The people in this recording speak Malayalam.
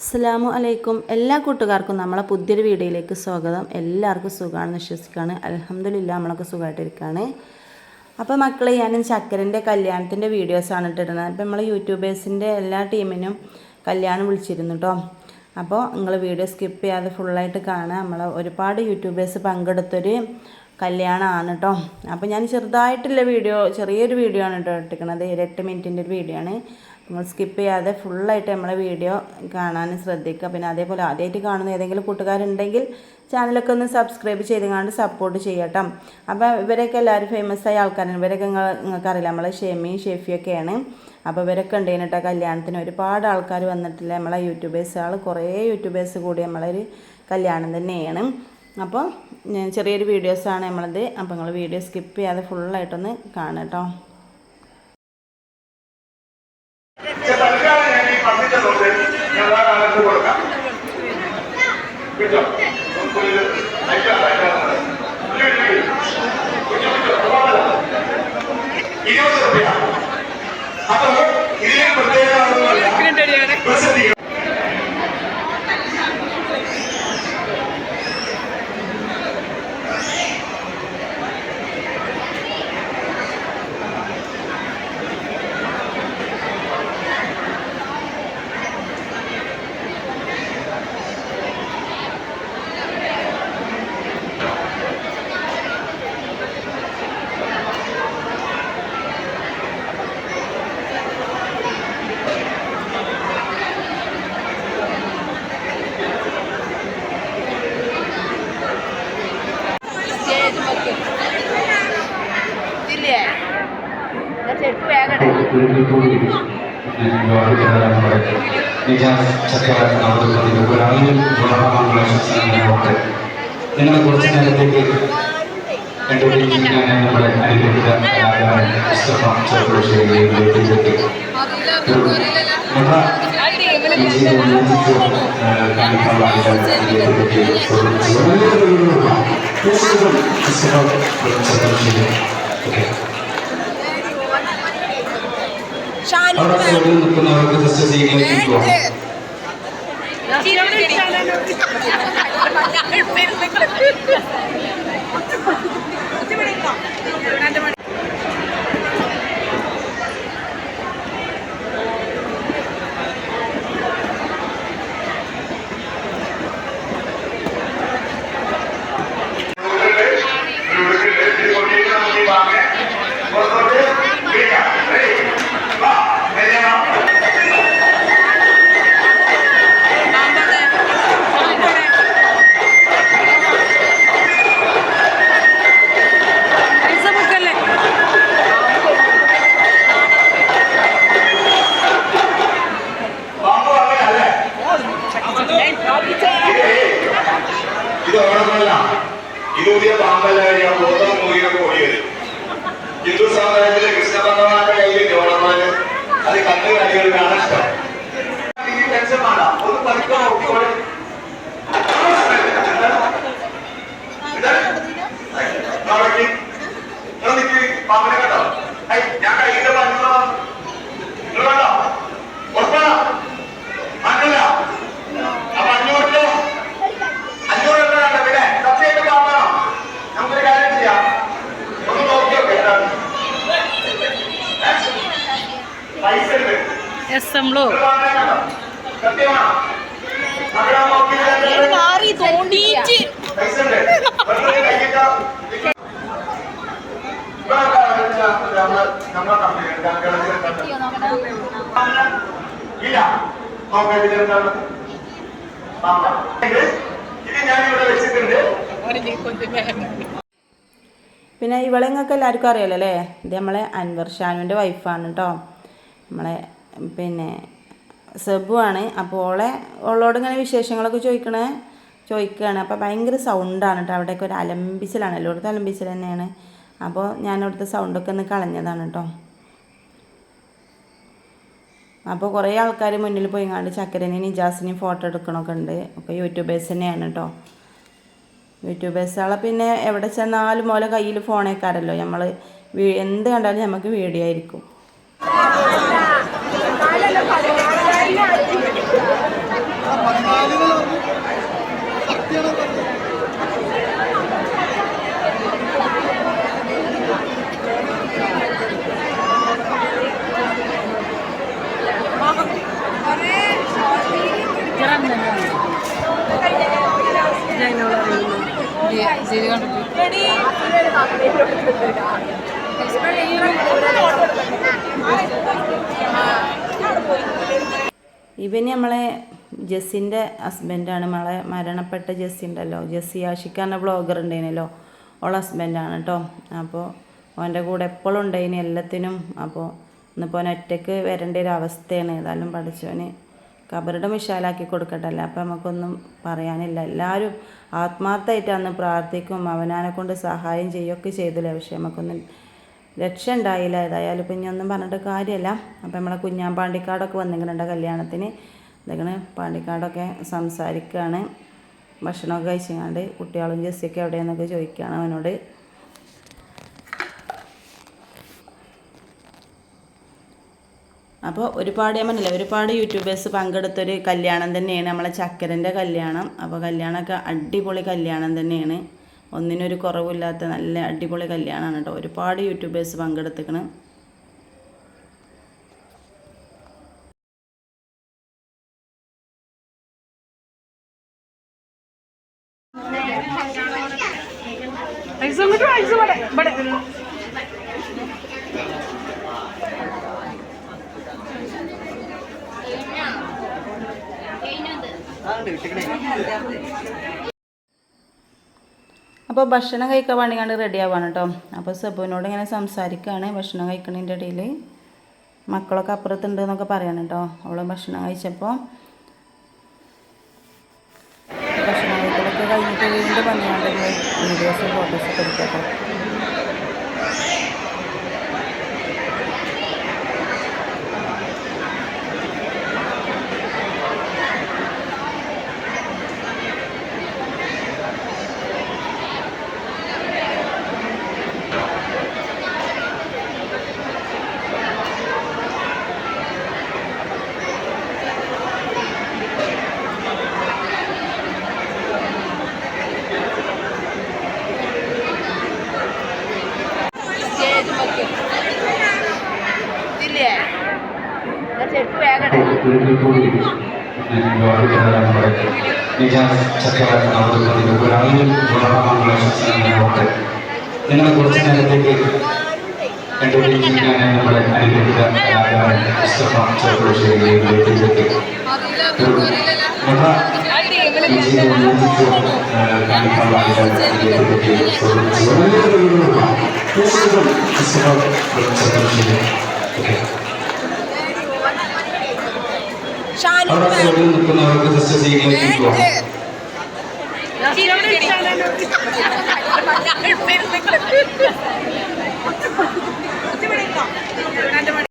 അസ്സാമു അലൈക്കും. എല്ലാ കൂട്ടുകാർക്കും നമ്മളെ പുതിയൊരു വീഡിയോയിലേക്ക് സ്വാഗതം. എല്ലാവർക്കും സുഖമാണെന്ന് വിശ്വസിക്കുകയാണ്. അലഹമ്മദില്ല നമ്മളൊക്കെ സുഖമായിട്ടിരിക്കുകയാണ്. അപ്പോൾ മക്കളെ ഞാനും ചക്കരന്റെ കല്യാണത്തിന്റെ വീഡിയോസാണ് ഇട്ടിരുന്നത്. അപ്പോൾ നമ്മൾ യൂട്യൂബേഴ്സിന്റെ എല്ലാ ടീമിനും കല്യാണം വിളിച്ചിരുന്നു കേട്ടോ അപ്പോൾ നിങ്ങൾ വീഡിയോ സ്കിപ്പ് ചെയ്യാതെ ഫുള്ളായിട്ട് കാണുക. നമ്മൾ ഒരുപാട് യൂട്യൂബേഴ്സ് പങ്കെടുത്തൊരു കല്യാണമാണ് കേട്ടോ അപ്പോൾ ഞാൻ ചെറുതായിട്ടുള്ള വീഡിയോ ചെറിയൊരു വീഡിയോ ആണ് കേട്ടോ ഇട്ടിരിക്കുന്നത്. ഒരു എട്ട് മിനിറ്റിന്റെ ഒരു വീഡിയോ ആണ്. നിങ്ങൾ സ്കിപ്പ് ചെയ്യാതെ ഫുള്ളായിട്ട് നമ്മളെ വീഡിയോ കാണാൻ ശ്രദ്ധിക്കുക. പിന്നെ അതേപോലെ ആദ്യമായിട്ട് കാണുന്ന ഏതെങ്കിലും കൂട്ടുകാരുണ്ടെങ്കിൽ ചാനലൊക്കെ ഒന്ന് സബ്സ്ക്രൈബ് ചെയ്തുകൊണ്ട് സപ്പോർട്ട് ചെയ്യട്ടോ. അപ്പോൾ ഇവരൊക്കെ എല്ലാവരും ഫേമസ് ആയ ആൾക്കാരാണ്. ഇവരൊക്കെ നിങ്ങൾ നിങ്ങൾക്കറിയില്ല നമ്മളെ ഷെമി ഷെഫിയൊക്കെയാണ്. അപ്പോൾ ഇവരൊക്കെ ഉണ്ട് കേട്ടോ കല്യാണത്തിന്. ഒരുപാട് ആൾക്കാർ വന്നിട്ടില്ല? നമ്മളെ യൂട്യൂബേഴ്സുകൾ കുറേ യൂട്യൂബേഴ്സ് കൂടി നമ്മളൊരു കല്യാണം തന്നെയാണ്. അപ്പോൾ ചെറിയൊരു വീഡിയോസാണ് നമ്മളത്. അപ്പോൾ നിങ്ങൾ വീഡിയോ സ്കിപ്പ് ചെയ്യാതെ ഫുള്ളായിട്ടൊന്ന് കാണാം കേട്ടോ ഇരുപത് രൂപ അപ്പൊ ഇതിന് പ്രത്യേകത പ്രസിദ്ധീകരണം ഇല്ലേ ചെരുപ്പ് വേഗം നിങ്ങൾ കുറച്ച് നേരത്തേക്ക് കണ്ടുപിടിക്കാൻ നമ്മുടെ അനുഗ്രഹിത കലാകാരൻ മുസ്തഫ ജീവിതം കാണിക്കാനുള്ള മുസ്തഫ അവിടെ മുകളിൽ നിൽക്കുന്നവർക്ക് ജസ്റ്റ് പോകാം നമ്മളെ കമ്പനി ഇല്ല നോക്കാം ഇതിലെന്താണ്. ഇത് വെച്ചിട്ടുണ്ട് പിന്നെ ഇവളെ നിങ്ങൾക്ക് എല്ലാവർക്കും അറിയാലോ അല്ലേ? ഇത് നമ്മളെ അൻവർ ഷാനുവിന്റെ വൈഫാണ് കേട്ടോ നമ്മളെ പിന്നെ സെബുവാണ് അപ്പോൾ ഓളെ ഓളോട് ഇങ്ങനെ വിശേഷങ്ങളൊക്കെ ചോദിക്കണേ? ചോദിക്കുകയാണ് അപ്പോൾ ഭയങ്കര സൗണ്ടാണ് കേട്ടോ അവിടെയൊക്കെ ഒരു അലമ്പിച്ചിലാണ്. എല്ലായിടത്തും അലമ്പിച്ചിൽ തന്നെയാണ്. അപ്പോൾ ഞാൻ അവിടുത്തെ സൗണ്ടൊക്കെ ഒന്ന് കളഞ്ഞതാണ് കേട്ടോ അപ്പോൾ കുറേ ആൾക്കാർ മുന്നിൽ പോയി കണ്ട് ചക്കരനെയും നിജാസിനെയും ഫോട്ടോ എടുക്കണമൊക്കെ ഉണ്ട്. ഒക്കെ യൂട്യൂബേഴ്സ് തന്നെയാണ് കേട്ടോ യൂട്യൂബേഴ്സുകളെ പിന്നെ എവിടെ ചെന്നാലും ഓലെ കയ്യിൽ ഫോണേക്കാരല്ലോ നമ്മൾ എന്ത് കണ്ടാലും നമുക്ക് വീഡിയോ ആയിരിക്കും. ഇവന് നമ്മളെ ജസ്സിന്റെ ഹസ്ബൻഡാണ് നമ്മളെ മരണപ്പെട്ട ജസ്സി ഉണ്ടല്ലോ. ജസ്സി ആഷിഖ് എന്ന ബ്ലോഗർ ഉണ്ടായിരുന്നല്ലോ ഓളെ ഹസ്ബൻഡാണ് കേട്ടോ അപ്പോൾ അവന്റെ കൂടെ എപ്പോഴും ഉണ്ടായിന് എല്ലാത്തിനും. അപ്പോൾ ഇന്നിപ്പോൾ അവൻ ഒറ്റയ്ക്ക് വരേണ്ട ഒരു അവസ്ഥയാണ്. ഏതായാലും പഠിച്ചവന് കബറുടെ വിശാലാക്കി കൊടുക്കട്ടല്ല? അപ്പം നമുക്കൊന്നും പറയാനില്ല. എല്ലാവരും ആത്മാർത്ഥമായിട്ട് അന്ന് പ്രാർത്ഥിക്കും അവനാനെ കൊണ്ട് സഹായം ചെയ്യുകയൊക്കെ ചെയ്തില്ല? പക്ഷേ നമുക്കൊന്നും രക്ഷ ഉണ്ടായില്ല ഏതായാലും ഇപ്പം ഇനി ഒന്നും പറഞ്ഞിട്ട് കാര്യമല്ല. അപ്പം നമ്മളെ കുഞ്ഞാൻ പാണ്ടിക്കാടൊക്കെ കല്യാണത്തിന്. എന്തെങ്കിലും പാണ്ടിക്കാടൊക്കെ സംസാരിക്കുകയാണ് ഭക്ഷണമൊക്കെ കഴിച്ചങ്ങാണ്ട് കുട്ടികളും ജെസ്സിയൊക്കെ എവിടെയെന്നൊക്കെ ചോദിക്കുകയാണ് അവനോട്. അപ്പോൾ ഒരുപാട് ഞാൻ പറഞ്ഞില്ല ഒരുപാട് യൂട്യൂബേഴ്സ് പങ്കെടുത്തൊരു കല്യാണം തന്നെയാണ് നമ്മളെ ചക്കരന്റെ കല്യാണം. അപ്പോൾ കല്യാണമൊക്കെ അടിപൊളി കല്യാണം തന്നെയാണ്. ഒന്നിനൊരു കുറവില്ലാത്ത നല്ല അടിപൊളി കല്യാണമാണ് കേട്ടോ. ഒരുപാട് യൂട്യൂബേഴ്സ് പങ്കെടുത്തിക്കണ്. അപ്പോൾ ഭക്ഷണം കഴിക്കാൻ വേണ്ടി കണ്ട് റെഡി ആവാണ് കേട്ടോ അപ്പോൾ സബുവിനോട് ഇങ്ങനെ സംസാരിക്കുകയാണ് ഭക്ഷണം കഴിക്കണതിന്റെ ഇടയിൽ മക്കളൊക്കെ അപ്പുറത്തുണ്ട് എന്നൊക്കെ പറയാണ് കേട്ടോ അവൾ ഭക്ഷണം കഴിച്ചപ്പോൾ ഭക്ഷണം കഴിക്കലൊക്കെ കഴിഞ്ഞിട്ട് വീണ്ടും വന്നുകൊണ്ട് വീഡിയോസ് ഫോട്ടോസൊക്കെ എടുക്കാം നിങ്ങൾ കുറച്ച് നേരത്തേക്ക് ജീവിക്കാൻ നമ്മുടെ അനുഗ്രഹിത കലാകാരൻ മുസ്തഫ ചെറുപ്പശ്ശേരിയിലേക്ക് എത്തി ഒരു അവിടെ സൈഡിൽ നിൽക്കുന്നവർക്ക് ജസ്റ്റ് സീറ്റിലേക്ക് പോകാം ഇവിടെ